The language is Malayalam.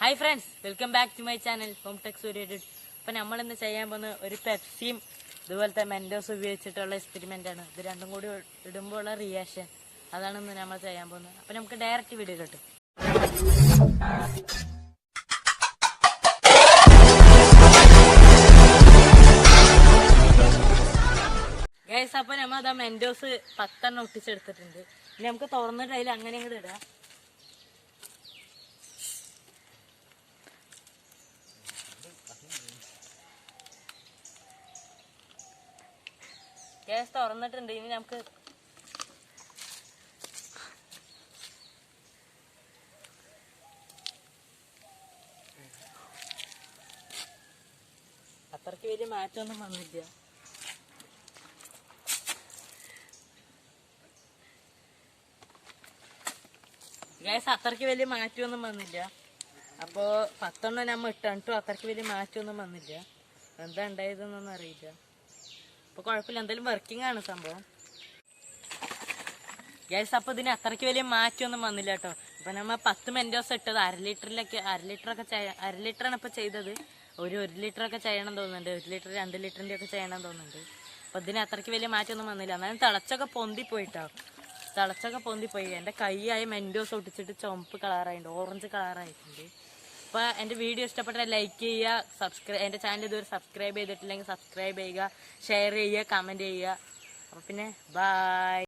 Hi friends welcome back to my channel home techs Surya അപ്പം നമ്മൾ ഇന്ന് ചെയ്യാൻ പോകുന്ന ഒരു പെപ്സിയും ഇതുപോലത്തെ മെൻഡോസ് ഉപയോഗിച്ചിട്ടുള്ള എക്സ്പെരിമെന്റ് ആണ്. ഇത് രണ്ടും കൂടി ഇടുമ്പോൾ ഉള്ള റിയാക്ഷൻ അതാണ് ഇന്ന് നമ്മൾ ചെയ്യാൻ പോകുന്നത്. അപ്പം നമുക്ക് ഡയറക്റ്റ് വീഡിയോ കിട്ടും. ഗൈസ് അപ്പം നമ്മൾ അതാ മെൻഡോസ് പത്തെണ്ണം ഒട്ടിച്ചെടുത്തിട്ടുണ്ട്. ഇനി നമുക്ക് തുറന്നിട്ട് അതിൽ അങ്ങനെ ഇങ്ങോട്ട് ഇടാം. ഗ്യാസ് തുറന്നിട്ടുണ്ട്. ഇനി നമുക്ക് അത്രയ്ക്ക് വലിയ മാറ്റമൊന്നും വന്നില്ല. ഗ്യാസ് അത്രയ്ക്ക് വലിയ മാറ്റമൊന്നും വന്നില്ല. അപ്പോ പത്തെണ്ണം നമ്മ ഇട്ടു. അത്രയ്ക്ക് വലിയ മാറ്റമൊന്നും വന്നില്ല. എന്താ ഉണ്ടായതെന്നൊന്നും അറിയില്ല. അപ്പൊ കുഴപ്പമില്ല. എന്തായാലും വർക്കിംഗ് ആണ് സംഭവം. ഗ്യാസ് അപ്പൊ ഇതിന് അത്രയ്ക്ക് വലിയ മാറ്റമൊന്നും വന്നില്ല കേട്ടോ. ഇപ്പൊ നമ്മ പത്ത് മെന്റോസ് ഇട്ടത് അര ലിറ്ററിലൊക്കെ അര ചെയ്യ- അര ലിറ്ററാണ് ഇപ്പൊ ചെയ്തത്. ഒരു ഒരു ലിറ്റർ ഒക്കെ ചെയ്യണം തോന്നുന്നുണ്ട്. ഒരു ലിറ്റർ രണ്ട് ലിറ്ററിന്റെ ഒക്കെ ചെയ്യണം തോന്നുന്നുണ്ട്. അപ്പൊ ഇതിന് അത്രയ്ക്ക് വലിയ മാറ്റമൊന്നും വന്നില്ല. എന്നാലും തിളച്ചൊക്കെ പൊന്തിപ്പോയിട്ടോ തിളച്ചൊക്കെ പൊന്തിപ്പോയി എന്റെ കൈയായ മെന്റോസ് ഒട്ടിച്ചിട്ട് ചുമപ്പ് കളറായിട്ടുണ്ട് ഓറഞ്ച് കളറായിട്ടുണ്ട് അപ്പോൾ എന്റെ വീഡിയോ ഇഷ്ടപ്പെട്ടാൽ ലൈക്ക് ചെയ്യുക സബ്സ്ക്രൈബ് എന്റെ ചാനൽ ഇതുവരെ സബ്സ്ക്രൈബ് ചെയ്തിട്ടില്ലെങ്കിൽ സബ്സ്ക്രൈബ് ചെയ്യുക ഷെയർ ചെയ്യുക കമന്റ് ചെയ്യുക. അപ്പോൾ പിന്നെ ബൈ